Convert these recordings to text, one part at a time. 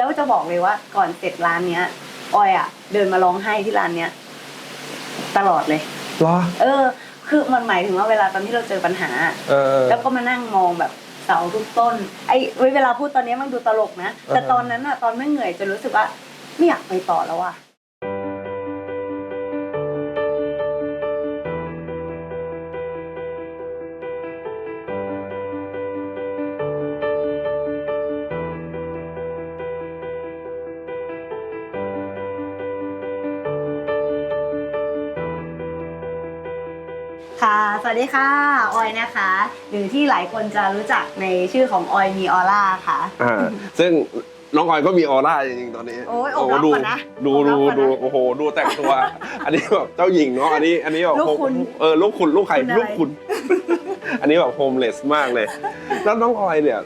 แล้วจะบอกเลยว่า ก่อนเสร็จร้านเนี้ยออยอะ เดินมาร้องไห้ที่ร้านเนี้ยตลอดเลย เหรอ เออ คือมันหมายถึงว่าเวลาตอนที่เราเจอปัญหา เออ แล้วก็มานั่งมองแบบเสาทุกต้น ไอ้เวลาพูดตอนนี้มันดูตลกนะ แต่อ่าฮะตอนนั้นอะตอนไม่เหนื่อยจนรู้สึกว่าไม่อยากไปต่อแล้วอะ วัสดีค่ะ ออยนะคะ หรือที่หลายคนจะรู้จักในชื่อของออยมีออร่าค่ะ อ่าซึ่งน้องออยก็มีออร่าจริงๆตอนนี้โอ้ยอกรับดูก่อนนะดูอกรับดูก่อนนะดูโอ้โหดูแต่งตัว อันนี้แบบเจ้าหญิงเนาะอันนี้ อันนี้แบบลูกคุณ เออลูกคุณลูกใครคุณอะไรลูกคุณ อันนี้แบบโฮมเลสมากเลย แล้วน้องออยเนี่ย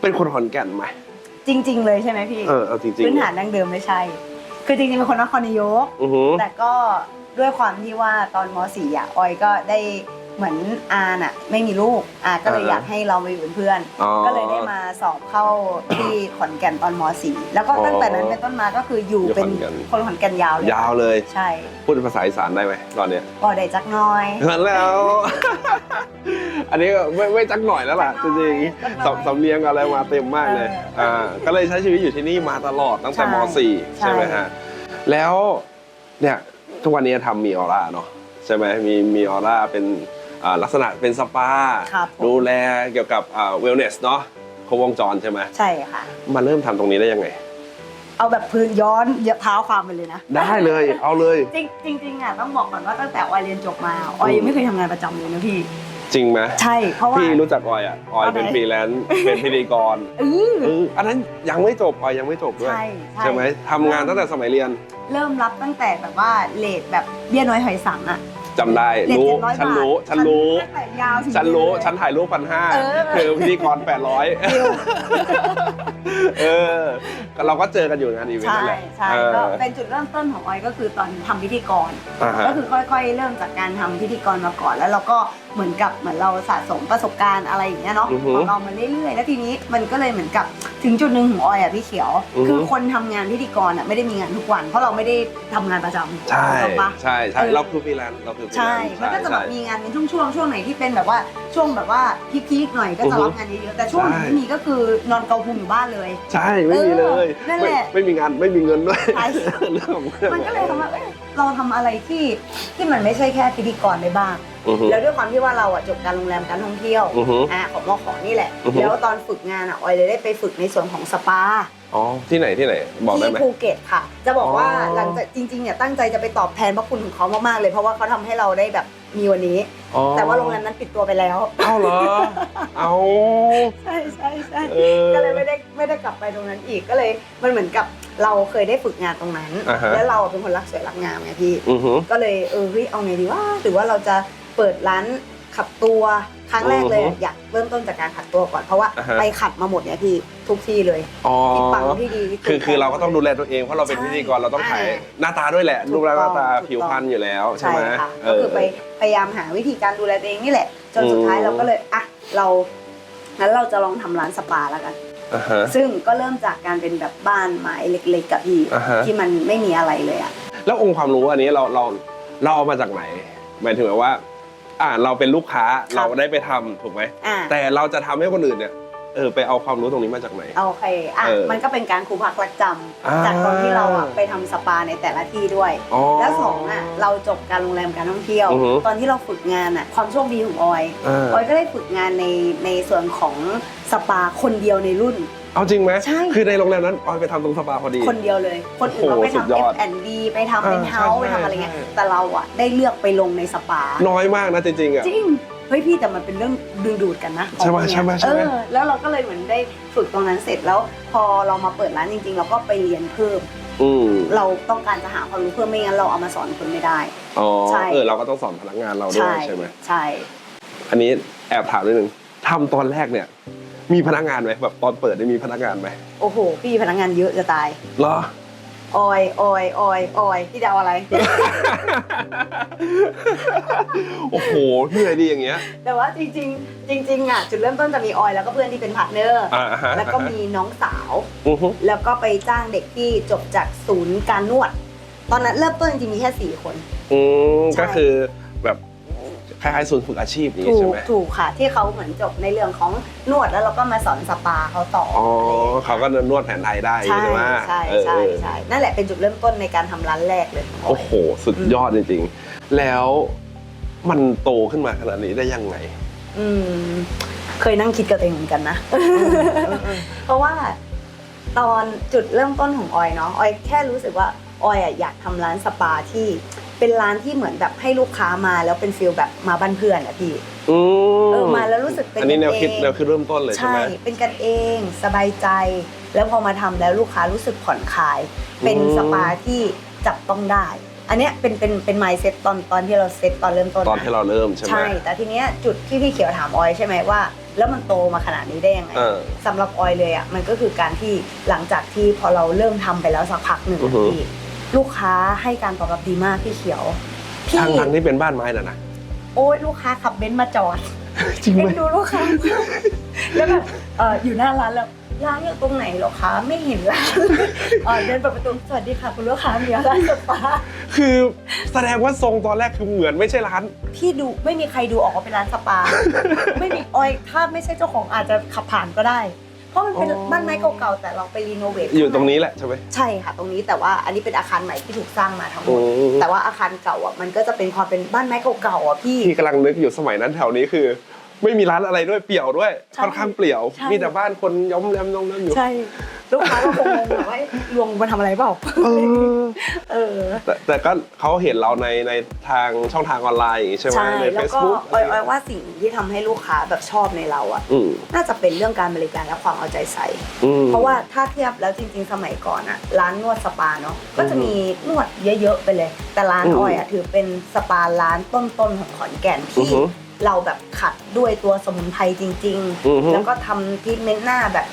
เป็นคนขอนแก่นไหมจริง ๆ เลยใช่ไหมพี่ เออเอาจริงๆพื้นฐานดั้งเดิมไม่ใช่ คือจริงๆเป็นคนนครนายก อือหือ แต่ก็ ด้วยความที่ว่าตอนม .4 อะออยก็ได้เหมือนอาน่ะไม่มีลูกอาก็เลยอ่าอยากให้เราไปอยู่เป็นเพื่อน อ๋อ ก็เลยได้มาสอบเข้าที่ขอนแก่นตอนม .4 แล้วก็ตั้งแต่นั้นเป็นต้นมาก็คืออยู่อยู่เป็นขอนแก่นคนขอนแก่นยาวเลยยาวเลย ใช่พูดภาษาอีสานได้ไหมตอนเนี้ยก็ได้จักหน้อยเหมือนแล้ว อันนี้ก็ไม่ไม่จักหน่อยแล้วล่ะจริงๆสำสำเนียงอะไรมาเต็มมากเลยอ่าก็เลยใช้ชีวิตอยู่ที่นี่มาตลอดตั้งแต่ม .4 ใช่ไหมฮะแล้วเนี่ย ทุกวันนี้ทำมีออร่าเนาะใช่ไหมมีมีออร่าเป็นอ่าลักษณะเป็นสปา ครับผม ดูแลเกี่ยวกับเวลเนสเนาะครบวงจรใช่ไหมใช่ค่ะ มาเริ่มทำตรงนี้ได้ยังไง เอาแบบพื้นย้อนเท้าความไปเลยนะ ได้เลยเอาเลย จริงจริงๆอะต้องบอกก่อนว่าตั้งแต่ออยเรียนจบมาออยยังไม่เคยทำงานประจำเลยนะพี่ จริงไหมใช่เพราะว่า พี่รู้จักออยอะออยเป็นเอาไหนฟรีแลนซ์เป็นพิธีกรเออเอออันนั้นยังไม่จบออยยังไม่จบด้วยใช่ ใช่ไหมทำงานตั้งแต่สมัยเรียน เริ่มรับตั้งแต่แบบว่าเลทแบบเบี้ยน้อยหอยสังอะ จำได้เลทรู้เจ็ดร้อยฉันบาทรู้ฉันรู้ตั้งแต่ยาวถึงฉันรู้เดือเลยฉันถ่ายรูปพันห้าเออคือพิธีกรแปดร้อยดิวเออก็เราก็เจอกันอยู่งานอีเวนต์ใช่นั่นแหละใช่เออ ก็เป็นจุดเริ่มต้นของออยก็คือตอนทำพิธีกร อ่าฮะก็คือค่อยๆ เริ่มจากการทำพิธีกรมาก่อน แล้วเราก็เหมือนกับเหมือนเราสะสมประสบการณ์อะไรอย่างเงี้ยเนาะอือฮึของเรามาเรื่อยๆ แล้วทีนี้มันก็เลยเหมือนกับถึงจุดหนึ่งของออยอะพี่เขียว อือฮึ คือคนทำงานพิธีกรอะไม่ได้มีงานทุกวัน เพราะเราไม่ได้ทำงานประจำใช่ถูกปะ ใช่ใช่เออ เราคือฟรีแลนซ์เราคือฟรีแลใช่นซ์มันก็จะแบบใช่มีงานเป็นช่วงๆ ช่วงไหนที่เป็นแบบว่าช่วงแบบว่าพีคๆหน่อยก็จะรับงานเยอะๆ แต่ช่วงไหนใช่ที่มีก็คือนอนเกาพุงอยู่บ้านเลย ใช่ ไม่มีเลยเออนั่นแหละไม่ไม่มีงานไม่มีเงินด้วยใช่เรื่องของเรื่องมันก็เลยทำว่าเอ้ยเราทำอะไรที่ที่มันไม่ใช่แค่พิธีกรได้บ้างอือฮึแล้วด้วยความที่ว่าเราอะจบการโรงแรมการท่องเที่ยวอือฮึอ่าของมอขอนี่แหละอือฮึแล้วตอนฝึกงานอะออยเลยได้ไปฝึกในส่วนของสปา อ๋อที่ไหนที่ไหนบอกได้ที่ไหมภูเก็ตค่ะ จะบอกว่าอ๋อ หลังจากจริงๆเนี่ยตั้งใจจะไปตอบแทนพระคุณของเขามากๆเลย เพราะว่าเขาทำให้เราได้แบบมีวันนี้ อ๋อแต่ว่าโรงแรมนั้นปิดตัวไปแล้ว เอ้าเหรอเอาใช่ใช่ใช่เออ ก็เลยไม่ได้ไม่ได้กลับไปตรงนั้นอีกก็เลยมันเหมือนกับเราเคยได้ฝึกงานตรงนั้น อ่าฮะ แล้วเราเป็นคนรักสวยรักงามไงพี่ อือฮึก็เลยเออเฮ้ยเอาไงดีว่าหรือว่าเราจะเปิดร้าน ขัดตัวครั้งแรกเลย อือฮึอยากเริ่มต้นจากการขัดตัวก่อนเพราะว่าอ่าฮะ ไปขัดมาหมดเนี่ยพี่ทุกที่เลยอ๋อที่ปังที่ดีที่คือสุดคือเราก็ต้องดูแลตัวเองเพราะเราเป็นใช่พิธีกรเราต้องถ่ายอ่าหน้าตาด้วยแหละถูรูกปร่างหน้าตาต้อง ผิวพรรณอยู่แล้วใช่ใช่ไหมค่ะเอก็อ คือไปพยายามหาวิธีการดูแลตัวเองนี่แหละ จนสุดท้ายอืม เราก็เลยอะเรางั้นเราจะลองทำร้านสปาแล้วกัน อ่าฮะ ซึ่งก็เริ่มจากการเป็นแบบบ้านไม้เล็กๆกับพี่อ่าฮะ ที่มันไม่มีอะไรเลยอะ แล้วองค์ความรู้อันนี้เราเราเราเอามาจากไหนหมายถึงว่า อ่าเราเป็นลูกค้าครับ เราได้ไปทำถูกไหมอ่าแต่เราจะทำให้คนอื่นเนี่ยเออไปเอาความรู้ตรงนี้มาจากไหน โอเคอะเออมันก็เป็นการครูพักรักจอ่าำจากตอนที่เราอะไปทำสปาในแต่ละที่ด้วย อ๋อ แล้วสองอะเราจบการโรงแรมการท่องเที่ยว อือฮึ ตอนที่เราฝึกงานอะความโชคดีของออย อ่า ออยก็ได้ฝึกงานในในส่วนของสปาคนเดียวในรุ่น เอาจริงไหมใช่ คือในโรงแรมนั้นออยไปทำตรงสปาพอดี คนเดียวเลย คนอื่นเขาโอ้โหไปสุดยทำอด F&B ไปทำเป็นอ่าเฮาส์ใช่ไปทำอะไรเงี้ย ใช่ แต่เราอะได้เลือกไปลงในสปา น้อยมากนะจริงๆอะ จริง เฮ้ยพี่แต่มันเป็นเรื่องดึงดูดกันนะใช่ไหมของพวกเนี้ยใช่ไหมใช่ไหม เออแล้วเราก็เลยเหมือนได้ฝึกตรงนั้นเสร็จแล้ว พอเรามาเปิดร้านจริง ๆ เราก็ไปเรียนเพิ่ม อืมเราต้องการจะหาความรู้เพิ่มไม่งั้นเราเอามาสอนคนไม่ได้ อ๋อใช่ เออเราก็ต้องสอนพนักงานเราด้วยใช่ไหม ใช่ อันนี้แอบถามนิดนึงทำตอนแรกเนี่ย มีพนักงานไหมแบบตอนเปิดได้มีพนักงานไหมโอ้โห พี่พนักงานเยอะจะตาย เหรอ ออย ออย ออย ออย พี่จะเอาอะไร โอ้โหพี่ไอดีอย่างเงี้ยแต่ว่าจริง ๆ จริงๆอะจุดเริ่มต้นจะมีออยแล้วก็เพื่อนที่เป็นพาร์ทเนอร์ อ่าฮะแล้วก็มีน้องสาว อือฮึแล้วก็ไปจ้างเด็กที่จบจากศูนย์การนวด ตอนนั้นเริ่มต้นจริงๆมีแค่สี่คน อืมใช่ก็คือแบบ คล้ายๆศูนย์ฝึกอาชีพอย่างถูงี้ใช่กไหมถูกค่ะ ที่เขาเหมือนจบในเรื่องของนวดแล้วเราก็มาสอนสปาเขาต่ออ๋ออะไรอย่างงี้ยเขาก็นวดแผนไทยได้ใช่ใช่ไหมใช่เออใช่ใช่นั่นแหละเป็นจุดเริ่มต้นในการทำร้านแรกเลยของอโอ้อยโห สุดยอดจริงๆ แล้วมันโตขึ้นมาขนาดนี้ได้ยังไง อืมเคยนั่งคิดกับตัวเองเหมือนกันนะ เพราะว่าตอนจุดเริ่มต้นของออยเนาะออยแค่รู้สึกว่าออยอะอยากทำร้านสปาที่ เป็นร้านที่เหมือนแบบให้ลูกค้ามาแล้วเป็นฟิลแบบมาบ้านเพื่อนอะพี่อืมเออมาแล้วรู้สึกเป็นอันนี้แนวกัคิดเองแนวคิดเริ่มต้นเลยใช่ใช่ไหม เป็นกันเองสบายใจ แล้วพอมาทำแล้วลูกค้ารู้สึกผ่อนคลาย เป็นอืมสปาที่จับต้องได้ อันเนี้ยเป็นเป็นเป็นไมซ์เซ็ตตอนตอนที่เราเซ็ตตอนเริ่มต้นตอนนะที่เราเริ่มใช่ไหม ใช่ แต่ทีเนี้ยจุดที่พี่เขียวถามออยใช่ไหมว่า แล้วมันโตมาขนาดนี้ได้ยังไงเออสำหรับออยเลยอะมันก็คือการที่หลังจากที่พอเราเริ่มทำไปแล้วสักพักหนึ่งอือะอฮึพี่ ลูกค้าให้การตอบรับดีมากพี่เขียว พี่ทางทางที่เป็นบ้านไม้น่ะนะ โอ้ยลูกค้าขับเบนซ์มาจอดจริงไหม เอ็นดูลูกค้า แล้วแบบเอออยู่หน้าร้านแล้วร้านอยู่ตรงไหนเหรอคะ ไม่เห็นร้านเออเดินเปิดประตูสวัสดีค่ะคุณลูกค้ามีร้านสปาคือแสดงว่าทรงตอนแรกคือเหมือนไม่ใช่ร้าน พี่ดูไม่มีใครดูออกว่าเป็นร้านสปา ไม่มีออยถ้าไม่ใช่เจ้าของอาจจะขับผ่านก็ได้ เพราะมันเป็นอ๋อบ้านไม้เก่าๆแต่เราไปรีโนเวทอยู่ตรงนี้แหละใช่ไหมใช่ค่ะ ตรงนี้แต่ว่าอันนี้เป็นอาคารใหม่ที่ถูกสร้างมาทั้งหมอืดมแต่ว่าอาคารเก่าอะมันก็จะเป็นความเป็นบ้านไม้เก่าๆอะพี่พี่กำลังนึกอยู่สมัยนั้นแถวนี้คือ ไม่มีร้านอะไรด้วยเปลี่ยวด้วยใช่ค่อนข้างเปลี่ยวใช่มีแต่บ้านคนย้อมแรมย้อมแรมอยู่ใช่ลูกค้าก็คงงงอะว่า ลวงมาทำอะไรเปล่า เออ เออ แต่แต่ก็เขาเห็นเราในในทางช่องทางออนไลน์อย่างงี้ใช่ไหมใช่ใน แล้วก็ Facebook ออยออยว่าสิ่งที่ทำให้ลูกค้าแบบชอบในเราอะอืมน่าจะเป็นเรื่องการบริการและความเอาใจใส่ อืม เพราะว่าถ้าเทียบแล้วจริง ๆ สมัยก่อนอะร้านนวดสปาเนาะก็จะมีนวดเยอะๆไปเลย แต่ร้านอืมออยอะถือเป็นสปาร้านต้นๆของขอนแก่นอือที่ฮึเราแบบขัดด้วยตัวสมุนไพรจริง อือฮึ ๆ แล้วก็ทำทรีทเมนต์หน้าแบบ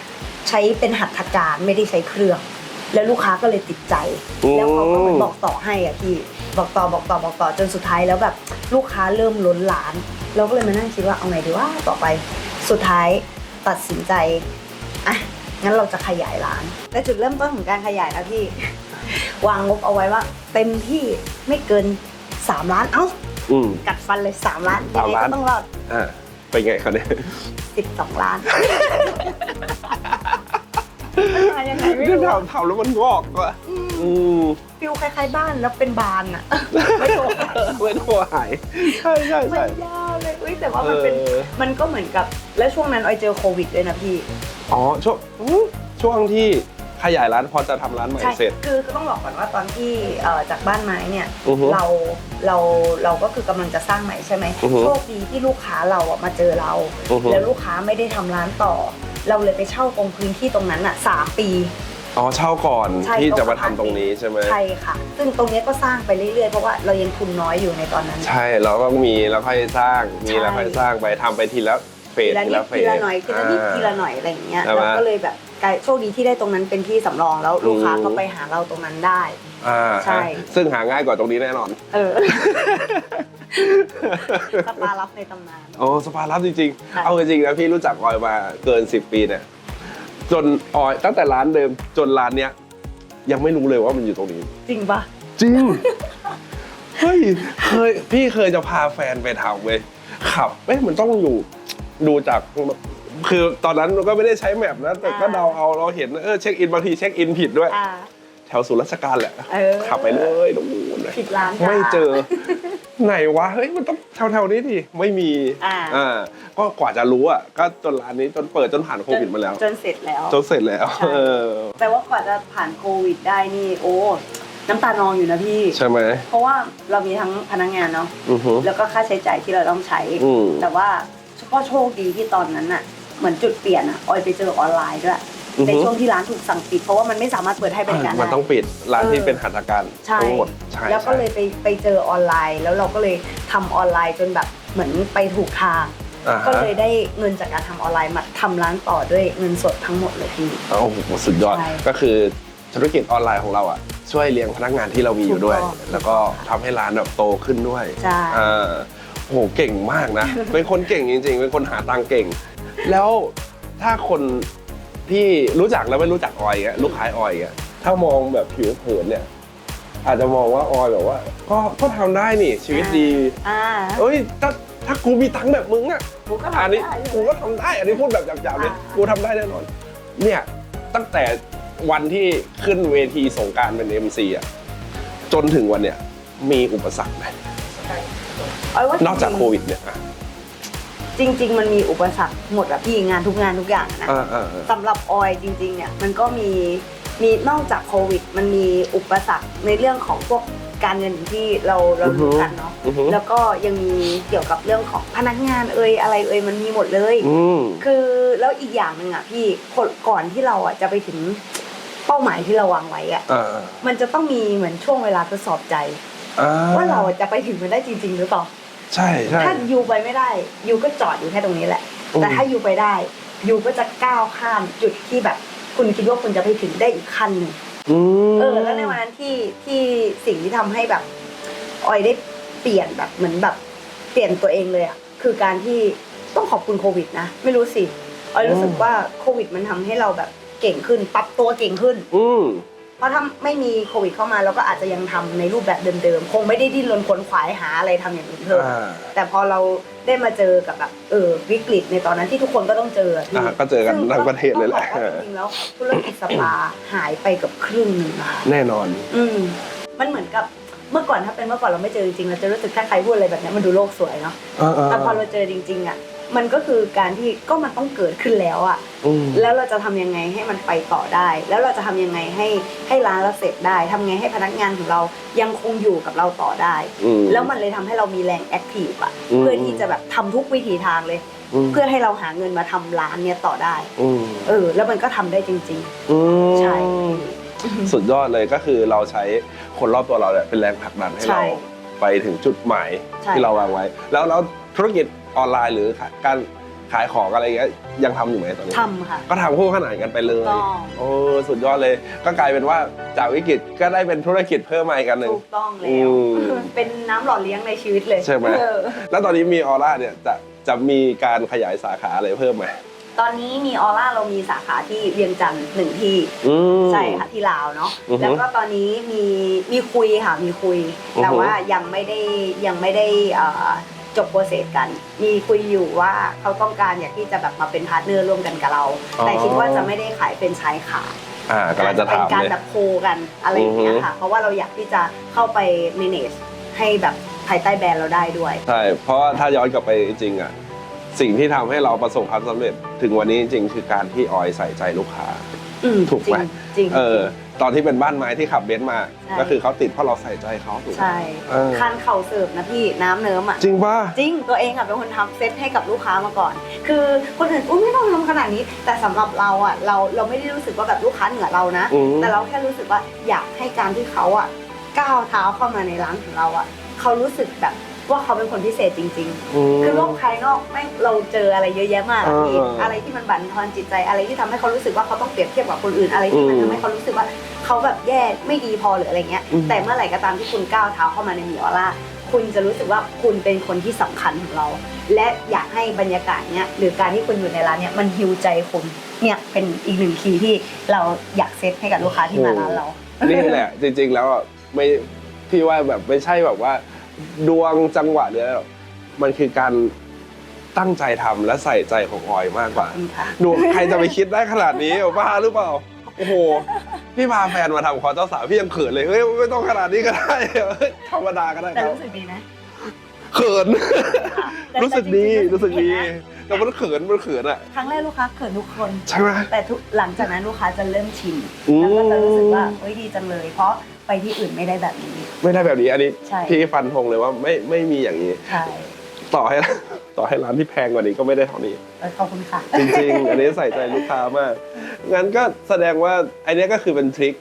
ใช้เป็นหัตถการไม่ได้ใช้เครื่อง แล้วลูกค้าก็เลยติดใจ แล้วเขาก็เหมือนบอกต่อให้อะพี่บอกต่อบอกต่อบอกต่อจนสุดท้ายแล้วแบบลูกค้าเริ่มล้นร้าน เราก็เลยมานั่งคิดว่าเอาไงดีว่าต่อไปสุดท้ายตัดสินใจอะงั้นเราจะขยายร้านแต่จุดเริ่มต้นของการขยายนะพี่วางงบเอาไว้ว่า เต็มที่ไม่เกิน 3 ล้านเอ้าอืมกัดฟันเลย3ล้านสามล้านยังไงก็ต้องรอดอ่าเป็นไงเขาเนี่ย12 ล้าน มายังไงไม่คือรู้อะทำทำแล้วมันงอกว่ะอืมอืมฟิลคล้ายๆบ้านแล้วเป็นบานอะ ไม่โดนไม่ต้องหายใช่ใช่มัใช่ นยาวเลยอุ้ยแต่ว่ามันเป็นเออ มันก็เหมือนกับแล้วช่วงนั้นออยเจอโควิดด้วยนะพี่อ๋อช่วงอื้อช่วงที่ขยายร้านพอจะทำร้านใหม่ใช่เสร็จ คือก็ต้องบอกก่อนว่าตอนที่เอ่อจากบ้านไม้เนี่ยอือฮึเราเราเราก็คือกำลังจะสร้างใหม่ใช่ไหมอือฮึโชคดีที่ลูกค้าเราอะมาเจอเรา อือฮึแล้วลูกค้าไม่ได้ทำร้านต่อ เราเลยไปเช่าตรงพื้นที่ตรงนั้นอะสามปี อ๋อเช่าก่อนใช่ที่จะมาตรงทำตรงนี้ใช่ไหม ใช่ค่ะ ซึ่งตรงเนี้ยก็สร้างไปเรื่อยๆ เพราะว่าเรายังทุนน้อยอยู่ในตอนนั้น ใช่เราต้องมีแล้วค่อยสร้างมีใช่แล้วค่อยสร้างไปทำไปทีละเฟสทีละทีนิดละเฟส ทีละหน่อยทีละนิดอ่าทีละหน่อยอะไรอย่างเงี้ยใช่ไหมเราก็เลยแบบกลายโชคดีที่ได้ตรงนั้นเป็นที่สำรองแล้วลูกค้าอืม ก็ไปหาเราตรงนั้นได้ อ่าใช่ ซึ่งหาง่ายกว่าตรงนี้แน่นอน เออ สปารับในตำนาน โอ้สปารับจริงค่ะ ๆ เอาจริงๆนะพี่รู้จักออยมาเกิน 10 ปีเนี่ยจนออยตั้งแต่ร้านเดิมจนร้านเนี้ยยังไม่รู้เลยว่ามันอยู่ตรงนี้ จริงปะจริง เฮ้ยเคยพี่เคยจะพาแฟนไปทำเว้ยขับเอ้ยมันต้องอยู่ดูจากคือตอนนั้นเราก็ไม่ได้ใช้แมปนะแต่ก็เดาเอาเราเห็นเออเช็คอินบางทีเช็คอินผิดด้วย อ่า แถวศูนย์ราชการแหละเออ ขับไปเลยนู่นเลยผิดร้านจ้าไม่เจอ ไหนวะเฮ้ยมันต้องแถวๆนี้ดิไม่มีอ่าอ่า ก็กว่าจะรู้อะก็จนร้านนี้จนเปิดจนผ่านโควิดมาแล้วจนเสร็จแล้ว จนเสร็จแล้วใช่ เออแต่ว่ากว่าจะผ่านโควิดได้นี่โอ้น้ำตานองอยู่นะพี่ ใช่ไหมเพราะว่าเรามีทั้งพนักงานเนาะอือฮึ แล้วก็ค่าใช้จ่ายที่เราต้องใช้ อืม แต่ว่าก็โชคดีที่ตอนนั้นอะเหมือนจุดเปลี่ยนอะออยไปเจอออนไลน์ด้วยอือฮึ ในช่วงที่ร้านถูกสั่งปิดเพราะว่ามันไม่สามารถเปิดให้บริการมันได้ ต้องปิดร้านที่เออเป็นหัตถการใช่ ทั้งหมดใช่แล้วก็ใช่ เลยไปไปเจอออนไลน์ แล้วเราก็เลยทำออนไลน์จนแบบเหมือนไปถูกทาง อ่าก็ฮะเลยได้เงินจากการทำออนไลน์มาทำร้านต่อด้วยเงินสดทั้งหมดเลยพี่ โอ้โหสุดยอด ใช่ก็คือธุรกิจออนไลน์ของเราอะ ช่วยเลี้ยงพนักงานที่เรามีอยู่ด้วย ถูกต้องแล้วก็ทำให้ร้านแบบโตขึ้นด้วยใช่ อ่าโอ้โหเก่งมากนะ เป็นคนเก่งจริง ๆ เป็นคนหาตังค์เก่ง แล้วถ้าคน ที่รู้จักแล้วไม่รู้จักออยอะลูกค้าออยอะถ้ามองแบบผิวเผินเนี่ย อาจจะมองว่าออยแบบว่า ก็ก็ทำได้นี่ชีวิตดี อ่าเอ้ยถ้าถ้ากูมีตังค์แบบมึงอะกูก็อันทำนี้ได้กูก็ทำได้ อันนี้พูดแบบหยาบๆเลยอ่ากูทำได้แน่นอน เนี่ยตั้งแต่วันที่ขึ้นเวทีสงกรารเป็น MC อะจนถึงวันเนี้ยมีอุปสรรคไหมออยว่านอกจากโควิดเนี่ยอะ จริง ๆ มันมีอุปสรรคหมดอะพี่งานทุกงานทุกอย่างนะอ่าอ่าอ่า สำหรับออยจริง ๆ เนี่ย มันก็มีมีนอกจากโควิด มันมีอุปสรรคในเรื่องของพวกการเงินที่เราเรารู้กันเนาะอือฮึ แล้วก็ยังมีเกี่ยวกับเรื่องของพนักงานเอ่ยอะไรเอ่ยมันมีหมดเลย อืม คือแล้วอีกอย่างหนึ่งอะพี่คนก่อนที่เราอะจะไปถึงเป้าหมายที่เราวางไว้อะอ่ามันจะต้องมีเหมือนช่วงเวลาทดสอบใจ อ่ว่าเราจะไปถึงมันได้จริง ๆ หรือเปล่า ใช่ใช่ถ้ายูไปไม่ได้ยูก็จอดอยู่แค่ตรงนี้แหละอืมแต่ถ้ายูไปได้ยูก็จะก้าวข้ามจุดที่แบบ คุณคิดว่าคุณจะไปถึงได้อีกขั้นหนึ่งอืมเออ แล้วในวันนั้นที่ที่สิ่งที่ทำให้แบบออยได้เปลี่ยนแบบเหมือนแบบเปลี่ยนตัวเองเลยอะคือการที่ต้องขอบคุณโควิดนะไม่รู้สิออยรู้สึกว่าโควิดมันทำให้เราแบบเก่งขึ้น ปรับตัวเก่งขึ้น อืม เพราะถ้าไม่มีโควิดเข้ามาเราก็อาจจะยังทำในรูปแบบเดิมๆ คงไม่ได้ดิ้นรนขวนขวายหาอะไรทำอย่างอื่นเพิ่มอ่าแต่พอเราได้มาเจอกับแบบเออวิกฤตในตอนนั้นที่ทุกคนก็ต้องเจออะพี่อ่าก็เจอกันทั้งประเทศเลยแหละต้องบอกว่าจริงๆแล้วธุรกิจสปาหายไปเกับครึ่งหนึ่งอะค่ะแน่นอน อืมมันเหมือนกับเมื่อก่อนถ้าเป็นเมื่อก่อนเราไม่เจอจริงๆเราจะรู้สึกถ้าใครพูดอะไรแบบเนี้ยมันดูโลกสวยเนาะอ่าแต่พอเราเจอจริงๆอะ มันก็คือการที่ก็มันต้องเกิดขึ้นแล้วอะอืม แล้วเราจะทำยังไงให้มันไปต่อได้ แล้วเราจะทำยังไงให้ให้ร้านเราเสร็จได้ทำไงให้พนักงานของเรายังคงอยู่กับเราต่อได้ อืมแล้วมันเลยทำให้เรามีแรงแอคทีฟอะอืม เพื่อที่จะแบบทำทุกวิถีทางเลย มเพื่อให้เราหาเงินมาทำร้านเนี้ยต่อได้อืมเออ แล้วมันก็ทำได้จริง อืมๆใช่สุดยอดเลยก็คือเราใช้คนรอบตัวเราเนี่ยเป็นแรงผลักดันให้ใช่เราไปถึงจุดหมายใช่ ที่เราวางไว้ แล้วแล้วธุรกิจ ออนไลน์หรือการขายของอะไรอย่างเงี้ยยังทำอยู่ไหมตอนนี้ทำค่ะก็ทำคู่ขนานกันไปเลยต้องโอ้สุดยอดเลย ก็กลายเป็นว่าจากวิกฤตก็ได้เป็นธุรกิจเพิ่มมาอีกอันหนึ่งถูกต้องอืแล้วมเป็นน้ำหล่อเลี้ยงในชีวิตเลยใช่ไหมเออแล้วตอนนี้มีออร่าเนี่ยจะจะมีการขยายสาขาอะไรเพิ่มไหมตอนนี้มีออร่าเรามีสาขาที่เวียงจันทร์หนึ่งที่อืมใช่ค่ะที่ลาวเนาะอือฮึแล้วก็ตอนนี้มีมีคุยค่ะมีคุยอือฮึแต่ว่ายังไม่ได้ยังไม่ได้เอ่อ จบโปรเซสกัน มีคุยอยู่ว่าเขาต้องการอยากที่จะแบบมาเป็นพาร์ทเนอร์ร่วมกันกับเรา แต่คิดว่าจะไม่ได้ขายเป็นชายขายอ่ากำลังจะเป็นถามการเลยแบบโคกันอะไรอย่างเงี้ยอือฮึค่ะ เพราะว่าเราอยากที่จะเข้าไป manage ให้แบบภายใต้แบรนด์เราได้ด้วย ใช่ เพราะว่าถ้าย้อนกลับไปจริงๆอะสิ่งที่ทำให้เราประสบความสำเร็จ ถึงวันนี้จริงๆคือการที่ออยใส่ใจลูกค้าอืมถูกไหมจริงจริงเออ ตอนที่เป็นบ้านไม้ที่ขับเบนซ์มา ใช่ ก็คือเขาติดเพราะเราใส่ใจเขาถูกไหม ใช่เออ คันเข่าเสิร์ฟนะพี่น้ำเนิ้มอะ จริงป่ะ จริงตัวเองอะเป็นคนทำเซตให้กับลูกค้ามาก่อน คือคนอื่นอุ้ยไม่ต้องทำขนาดนี้ แต่สำหรับเราอะเราเราไม่ได้รู้สึกว่าแบบลูกค้าเหนือเรานะ อืม แต่เราแค่รู้สึกว่าอยากให้การที่เขาอะก้าวเท้าเข้ามาในร้านของเราอะเขารู้สึกแบบ ว่าเขาเป็นคนพิเศษจริง ๆ คือโลกภายนอกแม่งเราเจออะไรเยอะแยะมากอะพี่เอออะไรที่มันบั่นทอนจิตใจอะไรที่ทำให้เขารู้สึกว่าเขาต้องเปรียบเทียบกับคนอื่นอะไรที่มันอืมทำให้เขารู้สึกว่าเขาแบบแย่ไม่ดีพอหรืออะไรเงี้ยอืมแต่เมื่อไหร่ก็ตามที่คุณก้าวเท้าเข้ามาในมิออร่าคุณจะรู้สึกว่าคุณเป็นคนที่สำคัญของเรา และอยากให้บรรยากาศเนี้ยหรือการที่คุณอยู่ในร้านเนี้ยมันฮิวใจคุณเนี่ยเป็นอีกหนึ่งคีย์ที่เราอยากเซตให้กับลูกค้าที่มาร้านเรานี่แหละจริง ๆ แล้วอะไม่พี่ว่าแบบไม่ใช่แบบว่า ดวงจังหวะหรืออะไรหรอกมันคือการตั้งใจทำและใส่ใจของออยมากกว่าขอบคุณค่ะดวงใครจะไปคิดได้ขนาดนี้บ้าหรือเปล่า โอ้โห พี่พาแฟนมาทำคอเจ้าสาวพี่ยังเขินเลย เฮ้ย ไม่ต้องขนาดนี้ก็ได้เฮ้ยธรรมดาก็ได้แต่ครับ รู้สึกดีนะ เขิน แต่รู้สึกดีแต่จงๆรู้สึกดี เห็นไหมแต่มันเขินมันเขินอะ ครั้งแรกลูกค้าเขินทุกคน ใช่ไหม แต่ทุกหลังจากนั้นลูกค้าจะเริ่มชินอืม แล้วก็จะรู้สึกว่าเฮ้ยดีจังเลย เพราะไปที่อื่นไม่ได้แบบนี้ ไม่ได้แบบนี้อันนี้ใช่ พี่ฟันธงเลยว่าไม่ไม่มีอย่างนี้ ใช่ต่อให้ ต่อให้ร้านที่แพงกว่านี้ก็ไม่ได้เท่านี้ เออขอบคุณค่ะ จริงๆ อันนี้ใส่ใจลูกค้ามาก งั้นก็แสดงว่าอันนี้ก็คือเป็นทริค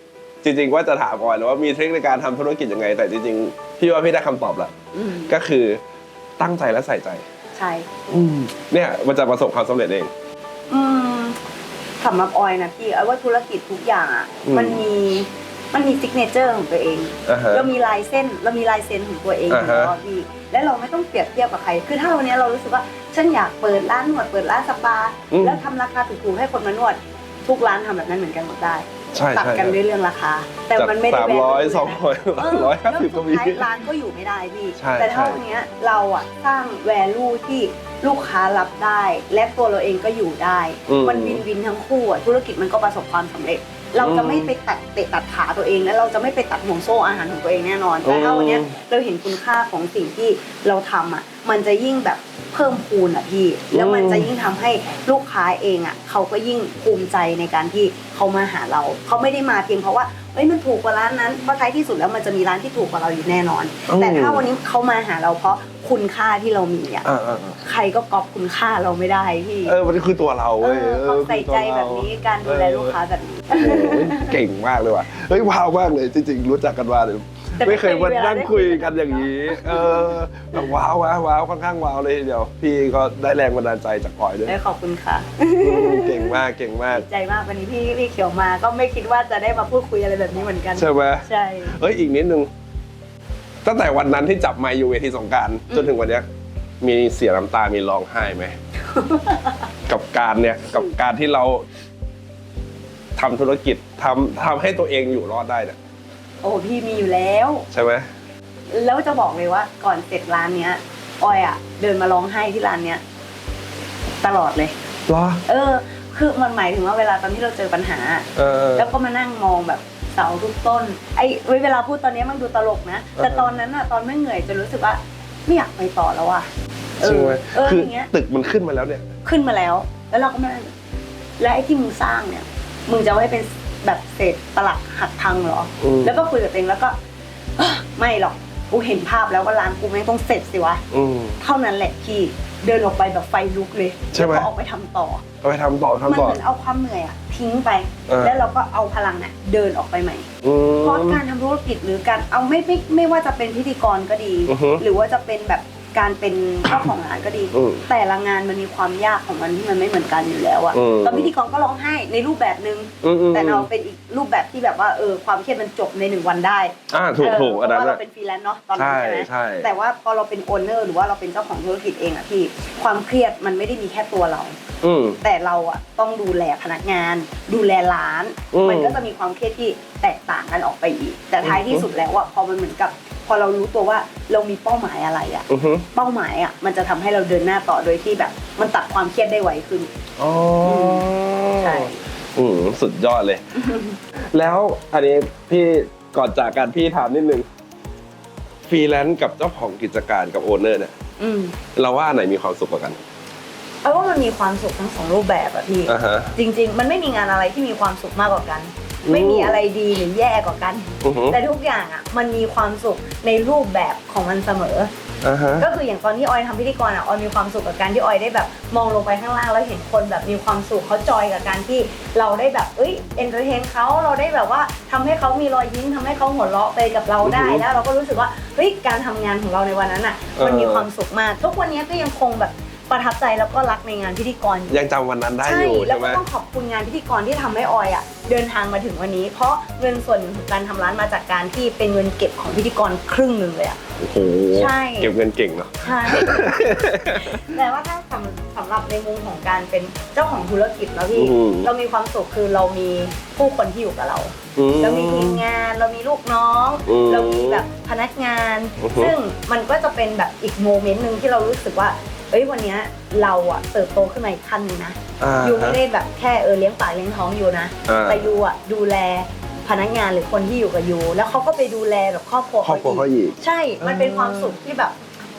จริงๆว่าจะถามก่อนเลยว่ามีทริคในการทำธุรกิจยังไง แต่จริงๆพี่ว่าพี่ได้คำตอบแล้วอืมก็คือตั้งใจและใส่ใจ ใช่ เนี่ยมันจะประสบความสำเร็จเอง อืมสำหรับออยนะพี่เอาว่าธุรกิจทุกอย่างอะ อืม มันมีมันมีซิกเนเจอร์ของตัวเอง อ่าฮะ เรามีลายเส้นเรามีลายเซ็นของตัวเองอยู่อ่าฮะ แล้วอะพี่และเราไม่ต้องเปรียบเทียบกับใคร คือถ้าวันนี้เรารู้สึกว่าฉันอยากเปิดร้านนวดเปิดร้านสปา อืม แล้วทำราคาถูกๆให้คนมานวด ทุกร้านทำแบบนั้นเหมือนกันหมดได้ ใช่ตัดใช่กันด้วยเรื่องราคา แต่มันไม่ได้สามแบนร้อยไปเลสองนะร้อยเออร้อยห้าสิบแล้วก็มีสุดท้ายร้านก็อยู่ไม่ได้พี่ ใช่แต่ถ้าใช่วันเนี้ยเราอะสร้าง value ที่ลูกค้ารับได้ และตัวเราเองก็อยู่ได้อืมมันวินวินทั้งคู่อะธุรกิจมันก็ประสบความสำเร็จ เราจะไม่ไปตัดเตะตัดขาตัวเอง และเราจะไม่ไปตัดห่วงโซ่อาหารของตัวเองแน่นอนแต่ถ้าวันเนี้ยเราเห็นคุณค่าของสิ่งที่เราทำอะมันจะยิ่งแบบเพิ่มพูนอะพี่ แล้วมันจะยิ่งทำให้ลูกค้าเองอะเขาก็ยิ่งภูมิใจในการที่เขามาหาเรา เขาไม่ได้มาเพียงเพราะว่าเอ้ยมันถูกกว่าร้านนั้นเพราะท้ายที่สุดแล้วมันจะมีร้านที่ถูกกว่าเราอยู่แน่นอนอืมแต่ถ้าวันนี้เขามาหาเราเพราะคุณค่าที่เรามีอะอ่าอ่าอ่าใครก็ก๊อปคุณค่าเราไม่ได้พี่เออมันคือตัวเราเอเว้ยอความใส่ใจคือตัวแบเราบนี้การดูแลลูกค้าแบบนี้ โอ้โหเก่งมากเลยว่ะเฮ้ยว้าวมากเลยจริงๆ รู้จักกันมาเลยแต่ไม่เคยมาเวลานั่งได้คุยกันอย่างนี้ เออแบบว้าวว้าวว้าวค่อนข้างว้าวเลยทีเดียว พี่ก็ได้แรงบันดาลใจจากปอยด้วยได้ขอบคุณค่ะ อืมเก่งมากเก่งมาก ดีใจมากวันนี้พี่พี่เขียวมาก็ไม่คิดว่าจะได้มาพูดคุยอะไรแบบนี้เหมือนกัน ใช่ไหม ใช่เฮ้ยอีกนิดนึง ตั้งแต่วันนั้นที่จับไมค์อยู่เวทีสงกรารอืมจนถึงวันเนี้ย มีเสียน้ำตามีร้องไห้ไหม กับการเนี่ย กับการที่เรา ทำธุรกิจทำทำให้ตัวเองอยู่รอดได้เนี่ยโอ้พี่มีอยู่แล้ว ใช่ไหมแล้วจะบอกเลยว่าก่อนเสร็จร้านเนี้ยออยอะเดินมาร้องไห้ที่ร้านเนี้ยตลอดเลย เหรอเออ คือมันหมายถึงว่าเวลาตอนที่เราเจอปัญหา เออ แล้วก็มานั่งมองแบบเสาทุกต้น ไอ้เวลาพูดตอนนี้มันดูตลกนะ แต่เออตอนนั้นอะตอนไม่เหนื่อยจะรู้สึกว่าไม่อยากไปต่อแล้วอะเอใช่อไหมเออคืออย่างเงี้ย ตึกมันขึ้นมาแล้วเนี่ย ขึ้นมาแล้ว แล้วเราก็มานั่งและไอ้ที่มึงสร้างเนี่ย มึงจะเอาไว้เป็นแบบเศษปลักหักพังเหรอ อืม แล้วก็คุยกับตัวเองแล้วก็เอ้อไม่หรอก กูเห็นภาพแล้วว่าร้านกูไม่งต้องเสร็จสิวะ อืม เท่านั้นแหละพี่เดินออกไปแบบไฟลุกเลยใช่ไหม แล้วก็ออกไปทำต่อ เอาไปทำต่อมันทำต่อ เหมือนเอาความเหนื่อยอะทิ้งไป เออ แล้วเราก็เอาพลังน่ะเดินออกไปใหม่ อืม เพราะการทำธุรกิจหรือการเอาไม่ไม่ไม่ว่าจะเป็นพิธีกรก็ดี อือฮึหรือว่าจะเป็นแบบ การเป็นเจ้าของร้านก็ดี อืมแต่ละงานมันมีความยากของมันที่มันไม่เหมือนกันอยู่แล้วอะอืม ตอนพิธีกรก็ร้องไห้ในรูปแบบนึง อืมอืมแต่เราเป็นอีกรูปแบบที่แบบว่าเออความเครียดมันจบในหนึ่งวันได้อ่าถูกเถูกอันนั้นเพราะว่าอะเราเป็นฟรีแลนซ์เนาะตอนนั้นใช่ใช่ไหมใช่ แต่ว่าพอเราเป็นโอนเนอร์หรือว่าเราเป็นเจ้าของธุรกิจเองอะพี่ความเครียดมันไม่ได้มีแค่ตัวเรา อืม แต่เราอะต้องดูแลพนักงาน ดูแลร้าน อืมมันก็จะมีความเครียดที่แตกต่างกันออกไปอีก แต่ท้ายที่สุดแล้วอะพอมันเหมือนกับ พอเรารู้ตัวว่าเรามีเป้าหมายอะไรอะอือฮึเป้าหมายอะมันจะทำให้เราเดินหน้าต่อโดยที่แบบ มันตัดความเครียดได้ไวขึ้นอ๋อใช่อืมสุดยอดเลย แล้วอันนี้พี่ก่อนจากกันพี่ถามนิดนึงฟรีแลนซ์กับเจ้าของกิจการกับโอนเนอร์เนี่ยอืมเราว่าอันไหนมีความสุขกว่ากันเอาว่ามันมีความสุขทั้งสองรูปแบบอะพี่อ่าฮะจริง ๆ มันไม่มีงานอะไรที่มีความสุขมากกว่ากันอืมไม่มีอะไรดีหรือแย่กว่ากันอือฮึแต่ทุกอย่างอะมันมีความสุขในรูปแบบของมันเสมอ อ่าฮะ ก็คืออย่างตอนที่ออยทำพิธีกรอะออยมีความสุขกับการที่ออยได้แบบมองลงไปข้างล่างแล้วเห็นคนแบบมีความสุขเขาจอยกับการที่เราได้แบบเอ้ยเอนเตอร์เทนเขาเราได้แบบว่าทำให้เขามีรอยยิ้มทำให้เขาหัวเราะไปกับเราได้อือฮึแล้ว เราก็รู้สึกว่าเฮ้ยการทำงานของเราในวันนั้นอะมันมีความสุขมาก ทุกวันนี้ก็ยังคงแบบ ประทับใจแล้วก็รักในงานพิธีกรอยู่ ยังจำวันนั้นได้ใช่อยู่แล้ใช่วไหม ก็ต้องขอบคุณงานพิธีกรที่ทำให้ออยอะเดินทางมาถึงวันนี้ เพราะเงินส่วนหนึ่งของการทำร้านมาจากการที่เป็นเงินเก็บของพิธีกรครึ่งหนึ่งเลยอะ โอ้โห ใช่ เก็บเงินเก่งเนาะ ใช่ แต่ว่าถ้าสำสำหรับในมุมของการเป็นเจ้าของธุรกิจแล้วพี่อืม เรามีความสุขคือเรามีผู้คนที่อยู่กับเรา อืมเรามีทีมงานเรามีลูกน้อง อืมเรามีแบบพนักงาน อือฮึซึ่งมันก็จะเป็นแบบอีกโมเมนต์หนึ่งที่เรารู้สึกว่า เอ้ยวันเนี้ยเราอะเติบโตขึ้นมาอีกขั้นหนึงนะอ่ายูไม่ได้แบบแค่เออเลี้ยงปากเลี้ยงท้องอยู่นะอ่า แต่ยูอะดูแลพนักงานหรือคนที่อยู่กับยูแล้วเขาก็ไปดูแลแบบครอบครัวครอบครัวเขาอีก ใช่มันเป็นอ่าความสุขที่แบบ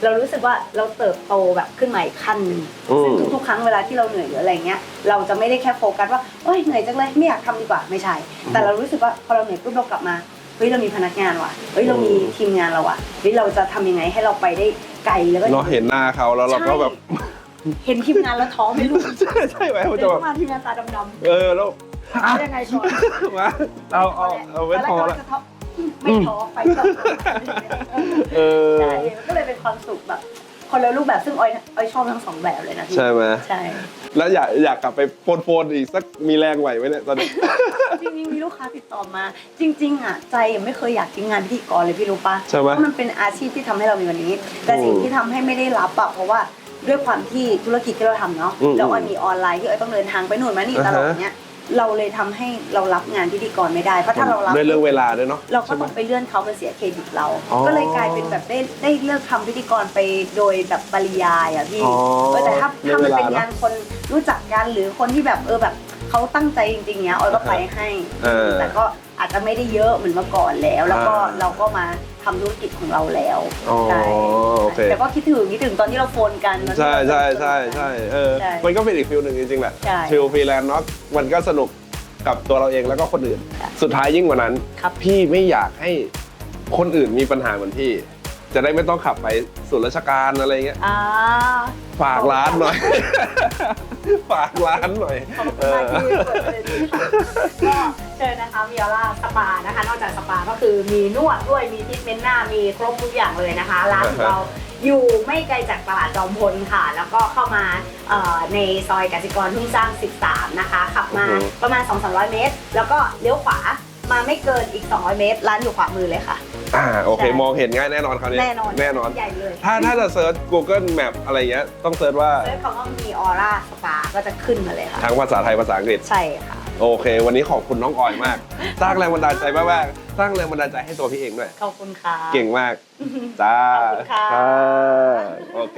เรารู้สึกว่าเราเติบโตแบบขึ้นมาอีกขั้นหนึ่งอืม ซึ่งทุกๆครั้งเวลาที่เราเหนื่อยหรืออะไรเงี้ยเราจะไม่ได้แค่โฟกัสว่าเอ้ยเหนื่อยจังเลยไม่อยากทำดีกว่าไม่ใช่ แต่เรารู้สึกว่าพอเราเหนื่อยปุ๊บเรากลับมาเฮ้ยเรามีพนักงานว่ะเฮ้ยเรามีทีมงานเราว่ะเฮ้ยเราจะทำยังไงให้เราไปได้ไกลแล้วก็ เราเห็นหน้าเขาแล้วเราก็แบบ เห็นทีมงานแล้วท้อไม่รู้ใช่ใช่ไหมเขาเดิจะนแบบเข้ามาทีมงานตาดำเออแล้วๆยังไงก่อนมาเอาเอาเอาไม่พอแล้ละวก็จะท้อไม่ท้อไปต่อเออ ใช่มันก็เลยเป็นความสุขแบบ คนละรูปแบบซึ่งออยออยชอบทั้งสองแบบเลยนะพี่ใช่ไหม ใช่ แล้วอยากอยากกลับไปโฟนๆอีกสักมีแรงไหวไหมเนี่ยตอนนี้ จริงๆมีลูกค้าติดต่อมา จริง ๆ อะ ใจยังไม่เคยอยากทิ้งงานพิธีกรเลยพี่รู้ปะใช่ไหมเพราะมันเป็นอาชีพที่ทำให้เรามีวันนี้ แต่สิ่งอืมที่ทำให้ไม่ได้รับอะเพราะว่าด้วยความที่ธุรกิจที่เราทำเนาะอืมแล้วออยมีออนไลน์ที่ออยต้องเดินทางไปนู่นมานี่ตลอดอ่าฮะเนี้ย เราเลยทำให้เรารับงานพิธีกรไม่ได้เพราะถ้าเรารับด้วยเรื่องเวลาด้วยเนาะเราก็ใช่ไหม ต้องไปเลื่อนเขามันเสียเครดิตเรา อ๋อก็เลยกลายเป็นแบบได้ได้เลิกทำพิธีกรไปโดยแบบปริยายอะพี่อ๋อเออแต่ถ้าเรื่อถ้างมันเป็นเวลาเนอะงานคนรู้จักกันหรือคนที่แบบเออแบบเขาตั้งใจจริงๆเนี้ยออยก็ไปให้ เออ แต่ก็ อาจจะไม่ได้เยอะเหมือนเมื่อก่อนแล้ว แล้วก็อ่า เราก็มาทำธุรกิจของเราแล้วอ๋อใช่โอเค แต่ก็คิดถึงคิดถึงตอนที่เราโฟนกันตอนที่ใช่เราใช่ใช่ใช่เออใช่ มันก็เป็นอีกฟิลหนึ่งจริงๆแหละใช่ฟิลฟรีแลนซ์เนาะมันก็สนุกกับตัวเราเองแล้วก็คนอื่น ค่ะสุดท้ายยิ่งกว่านั้น ครับ พี่ไม่อยากให้คนอื่นมีปัญหาเหมือนพี่ จะได้ไม่ต้องขับไปส่วนราชการอะไรเงี้ยอ่า ฝากร้านหน่อย ฝากร้านหน่อยขอบเอคุณมากอที่เปิดประเด็นนี้ค่ะก็เชิญนะคะมิอล่าสปานะคะ นอกจากสปาก็คือมีนวดด้วยมีทรีทเมนต์หน้ามีครบทุกอย่างเลยนะคะ ร้านของเราอยู่ไม่ไกลจากตลาดจอมพลค่ะ แล้วก็เข้ามาเอ่อในซอยกสิกรทุ่งสร้าง 13 นะคะ ขับมาอือฮึประมาณ 2-300 เมตร แล้วก็เลี้ยวขวามาไม่เกินอีก 200 เมตร ร้านอยู่ขวามือเลยค่ะ อ่าโอเคใช่มองเห็นง่ายแน่นอนคราวนี้แน่นอนแน่นอน ใหญ่เลยถ้าถ้าจะเซิร์ช Google Map อะไรเงี้ยต้องเซิร์ชว่าเซิร์ชคำว่ามีออร่าสปาก็จะขึ้นมาเลยค่ะ ทั้งภาษาไทยภาษาอังกฤษ ใช่ค่ะ โอเค วันนี้ขอบคุณน้องออยมาก สร้างแรงบันดาลใจมากๆสร้างแรงบันดาลใจให้ตัวพี่เองด้วย ขอบคุณค่ะ เก่งมาก จ้าขอบคุณค่ะค่ะโอเค